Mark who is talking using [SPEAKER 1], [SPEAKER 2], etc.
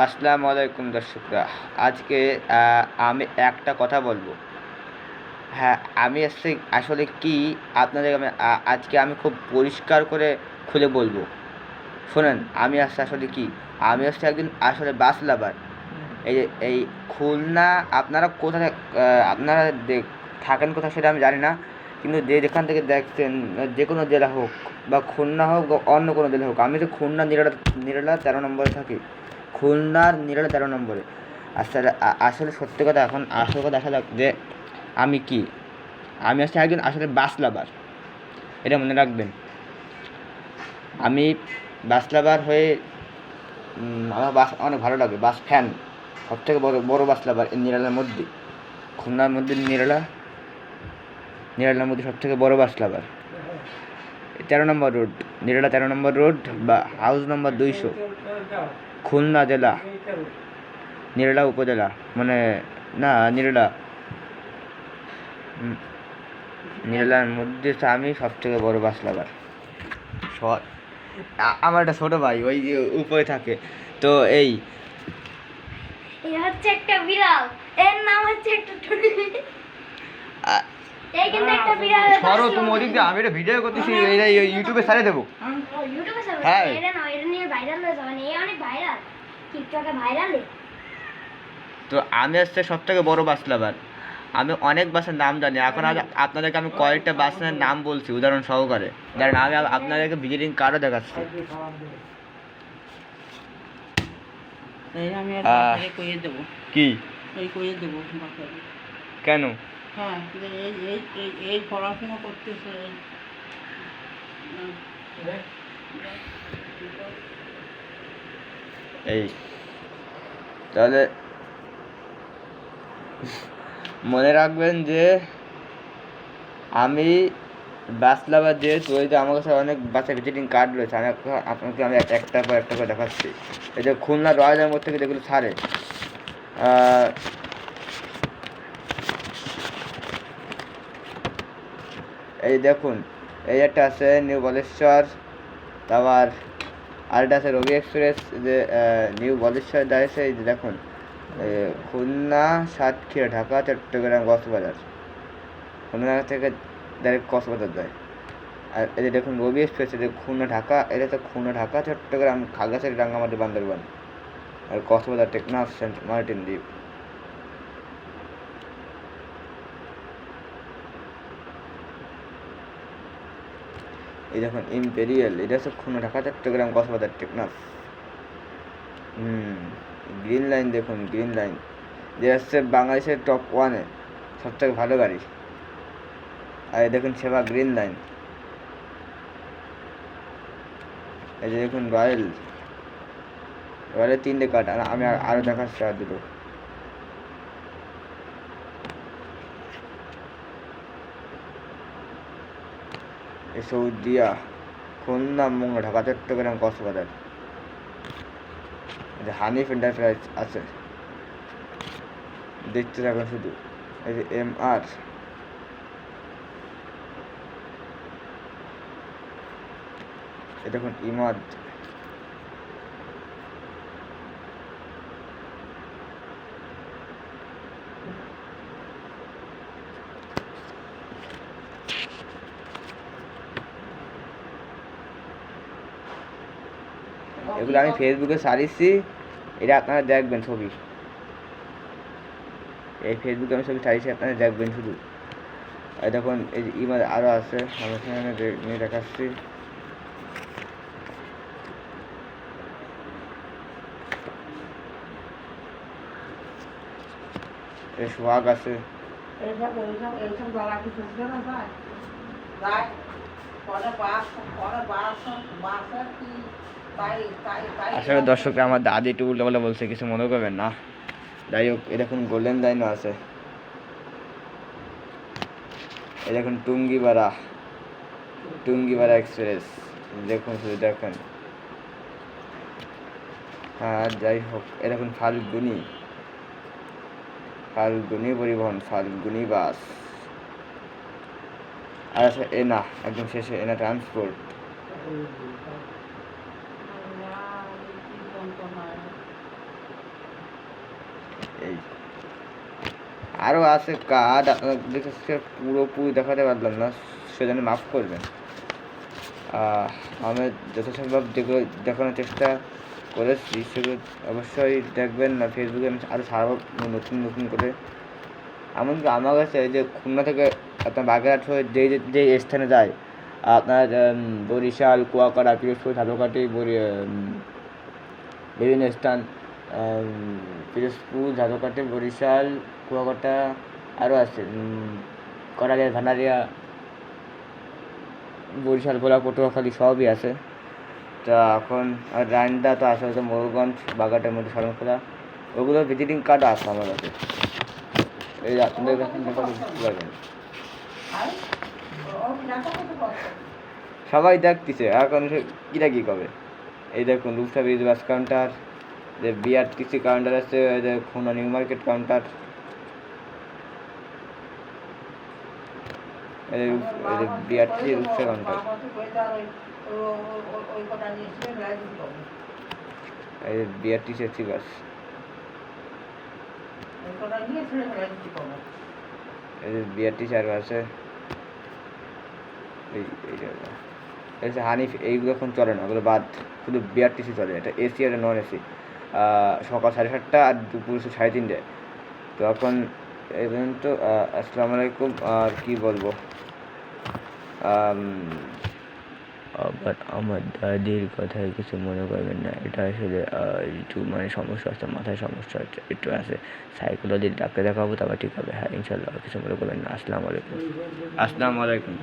[SPEAKER 1] আসসালামু আলাইকুম দর্শকরা। আজকে আমি একটা কথা বলব। হ্যাঁ আমি আসছে আসলে কি আপনাদের আমি আজকে আমি খুব পরিষ্কার করে খুলে বলব। শোনেন আমি আসছে আসলে কি? আমি হচ্ছে একদিন আসলে বাস লাভার। এই যে এই খুলনা আপনারা কোথায় আপনারা থাকেন কোথায় সেটা আমি জানি না। কিন্তু যে যেখান থেকে দেখছেন যে কোনো জেলা হোক বা খুলনা হোক বা অন্য কোনো জেলা হোক আমি তো খুলনা নিরালা নিরালা তেরো নম্বরে থাকি। খুলনার নিরালা তেরো নম্বরে। আসলে আসলে সত্যি কথা এখন আসল কথা দেখা যাক যে আমি কি। আমি হচ্ছে একজন আসলে বাস লাভার। এটা মনে রাখবেন। আমি বাস লাভার হয়ে আমার বাস অনেক ভালো লাগে, বাস ফ্যান। সব থেকে বড় বড় বাস লাভার এই নিরালার মধ্যে। খুলনার মধ্যে নিরালা, নিরালার মধ্যে সব থেকে বড় বাস লাভার। তেরো নম্বর রোড, নিরালা তেরো নম্বর রোড বা হাউস নম্বর দুইশো। খুলনা জেলা। নিরালা উপজেলা। মানে না নিরালা। নিরালার মধ্যে আমি সব থেকে বড় বাস লাভার। শহর আমার একটা ছোটো ভাই ওই যে উপরে থাকে। তো এই
[SPEAKER 2] এই হচ্ছে একটা বিড়াল। এর নাম হচ্ছে একটা
[SPEAKER 1] সরো তুমি ওদিক দিয়ে আমি এটা ভিডিও করতেছি এটা ইউটিউবে ছাড়ে দেবো।
[SPEAKER 2] ইউটিউবে
[SPEAKER 1] হ্যাঁ।
[SPEAKER 2] এটা না এটা নিয়ে ভাইরাল হয়ে যাবে এই অনেক ভাইরাল টিকটকে ভাইরাল
[SPEAKER 1] তো আমি হচ্ছে সব থেকে বড় বাস লাভার আমি অনেক বাসের নাম জানি এখন আপনাদেরকে আমি কয়েকটা বাসের নাম বলছি উদাহরণ সহকারে। কারণ আমি আপনাদেরকে ভিজিটিং কার্ডও দেখাচ্ছি। কি? কেন?
[SPEAKER 3] হ্যাঁ এই এই করতেছে, এই।
[SPEAKER 1] তাহলে মনে রাখবেন যে আমি বাস লাভার যেহেতু ওই যে আমার কাছে অনেক বাসের ভিজিটিং কার্ড রয়েছে, আমি আপনাকে- আমি এক- একটা পর একটা করে দেখাচ্ছি। এই যে খুলনা রয়্যালের মধ্যে থেকে যেগুলো ছাড়ে আহ, এই দেখুন, এই একটা আছে নিউ বলেশ্বর তারপর আরেকটা আছে রবি এক্সপ্রেস যে নিউ বলেশ্বর দাঁড়িয়েছে এই যে দেখুন খুলনা, সাতক্ষীরা, ঢাকা, চট্টগ্রাম, কক্সবাজার। খুলনা থেকে ডাইরেক্ট কক্সবাজার যায়। আর এই যে দেখুন রবি এক্সপ্রেস এই যে খুলনা, ঢাকা এটা তো খুলনা, ঢাকা, চট্টগ্রাম, খাগড়াছড়ি, রাঙ্গামাটি, বান্দরবান। আর কক্সবাজার, টেকনাফ, সেন্ট মার্টিন, দ্বীপ। এই দেখুন ইম্পেরিয়াল এটা হচ্ছে খুলনা, ঢাকা, চট্টগ্রাম, কক্সবাজার টেকনাফ হুম গ্রিন লাইন দেখুন গ্রিন লাইন যে হচ্ছে বাংলাদেশের টপ ওয়ানে সব থেকে ভালো গাড়ি। আর দেখুন সেবা গ্রিন লাইন এই যে দেখুন রয়্যাল। রয়্যালের তিনটে কার্ড আর আমি আর- আরও দেখাচ্ছি আর দুটো। সৌদিয়া খুলনা, মঙ্গা, ঢাকা, চট্টগ্রাম, কক্সবাজার। হানিফ এন্টারপ্রাইজ আছে। দেখতে থাকুন শুধু। এই যে এম আর। এটা দেখুন ইমাদ। এগুলো আমি ফেসবুকে সারিয়েছি এটা আপনারা দেখবেন ছবি। এই ফেসবুকে আমি ছবি ছাড়িয়েছি আপনারা দেখবেন শুধু। দেখুন, এই ইমেল আরও আছে আমি এখানে দে- নিয়ে দেখাচ্ছি। সোহাগ আছে।
[SPEAKER 3] পরে বাস পরে বাস বাসের কি?
[SPEAKER 1] আসলে দর্শক আমার দাদি একটু পাল্টা বলছে, কিছু মনে করবেন না। যাই হোক এরকম গোল্ডেন লাইনও আছে। এ দেখুন টুঙ্গিপাড়া টুঙ্গিপাড়া এক্সপ্রেস দেখুন শুধু দেখেন। হ্যাঁ যাই হোক, এ দেখুন ফাল্গুনি। ফাল্গুনি পরিবহন, ফাল্গুনি বাস। আর আছে এনা একদম শেষে এনা ট্রান্সপোর্ট
[SPEAKER 3] এই
[SPEAKER 1] আরও আছে আপনাদের কাছে পুরোপুরি দেখাতে পারলাম না, সেজন্য মাফ করবেন। আমি যথাসম্ভব যেগুলো দেখানোর চেষ্টা করেছি, সেগুলো অবশ্যই দেখবেন না ফেসবুকে আমি আরও ছাড়বো নতুন নতুন করে। এমনকি আমার কাছে যে খুলনা থেকে আপনার বাগেরহাট হয়ে যে যে- স্থানে যায়, আপনার বরিশাল, কুয়াকাটা, পিরোজপুর, ঝালকাঠি, বরি বিভিন্ন স্থান পিরোজপুর ঝালকাঠি বরিশাল, কুয়াকাটা আরও আছে। করাগের ভান্ডারিয়া বরিশাল, ভোলা, পটুয়াখালী সবই আছে। তা এখন আর রায়ন্দা তো আসলে তো মোরগঞ্জ বাগাটের মধ্যে শরণখোলা। ওগুলো ভিজিটিং কার্ড আছে আমার কাছে। এই আপনাদের কাছে পারবেন সবাই দেখতেছে এখন কিরা কি কবে? এই দেখুন Rupsha bridge bus counter BRTC counter আছে Khulna new market counter. BRTC Rupsha counter. এই যে বিআরটিসি
[SPEAKER 3] রাজনীতি করব
[SPEAKER 1] এই যে বিআরটিসি আরও আছে। এই এই হানিফ, এইগুলো এখন চলে না, ওগুলো বাদ। শুধু বিআরটিসি চলে, এটা এসি আর নন এসি। সকাল সাড়ে সাতটা আর দুপুর সাড়ে তিনটে। তো এখন এই পর্যন্ত আসসালামু আলাইকুম আর কি বলব? আবার আমার দাদির কথায় কিছু মনে করবেন না। এটা আসলে একটু মানে সমস্যা আছে মাথায় সমস্যা হচ্ছে একটু আছে। সাইকোলজির ডাক্তার দেখাবো তারপর ঠিক হবে। হ্যাঁ ইনশাল্লাহ কিছু মনে করবেন না। আসসালামু আলাইকুম। আসসালামু আলাইকুম।